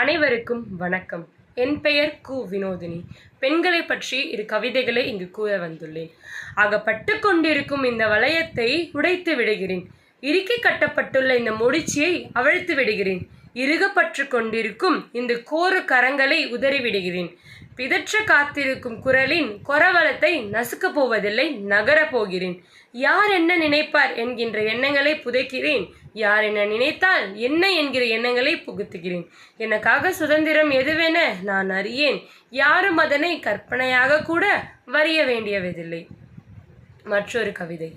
அனைவருக்கும் வணக்கம். என் பெயர் கு வினோதினி. பெண்களை பற்றி இரு கவிதைகளை இங்கு கூற வந்துள்ளேன். அகப்பட்டு கொண்டிருக்கும் இந்த வளையத்தை உடைத்து விடுகிறேன். இறுக்கி கட்டப்பட்டுள்ள இந்த முடிச்சியை அவிழ்த்து விடுகிறேன். இறுகப்பற்று கொண்டிருக்கும் இந்த கோரு கரங்களை உதறிவிடுகிறேன். பிதற்ற காத்திருக்கும் குரலின் கொரவலத்தை நசுக்கப் போவதில்லை நகரப் போகிறேன். யார் என்ன நினைப்பார் என்கின்ற எண்ணங்களை புதைக்கிறேன். யார் என்ன நினைத்தால் என்ன என்கிற எண்ணங்களை புகுத்துகிறேன். எனக்காக சுதந்திரம் எதுவென நான் அறியேன். யாரும் அதனை கற்பனையாக கூட வரைய வேண்டியவதில்லை மற்றொரு கவிதை.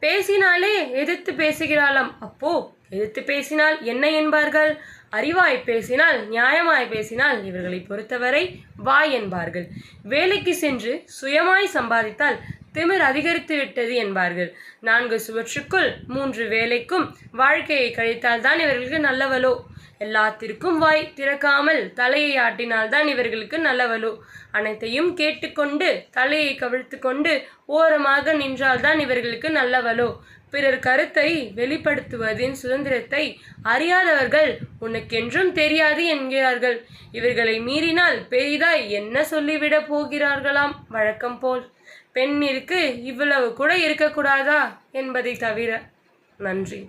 பேசினாலே எதிர்த்து பேசுகிறாளாம். அப்போ எதிர்த்து பேசினால் என்ன என்பார்கள்? அறிவாய் பேசினால் நியாயமாய் பேசினால் இவர்களை பொறுத்தவரை வாய் என்பார்கள். வேலைக்கு சென்று சுயமாய் சம்பாதித்தால் திமிர் அதிகரித்து விட்டது என்பார்கள். நான்கு சுவற்றுக்குள் மூன்று வேலைக்கும் வாழ்க்கையை கழித்தால்தான் இவர்களுக்கு நல்லவளோ? எல்லாத்திற்கும் வாய் திறக்காமல் தலையை ஆட்டினால்தான் இவர்களுக்கு நல்லவளோ அனைத்தையும் கேட்டுக்கொண்டு தலையை கவிழ்த்து கொண்டு ஓரமாக நின்றால்தான் இவர்களுக்கு நல்லவளோ பிறர் கருத்தை வெளிப்படுத்துவதின் சுதந்திரத்தை அறியாதவர்கள் உனக்கென்றும் தெரியாது என்கிறார்கள். இவர்களை மீறினால் பெரிதாய் என்ன சொல்லிவிடப் போகிறார்களாம்? வழக்கம் போல். பெண்ணிற்கு இவ்வளவு கூட இருக்கக்கூடாதா என்பதை தவிர. நன்றி.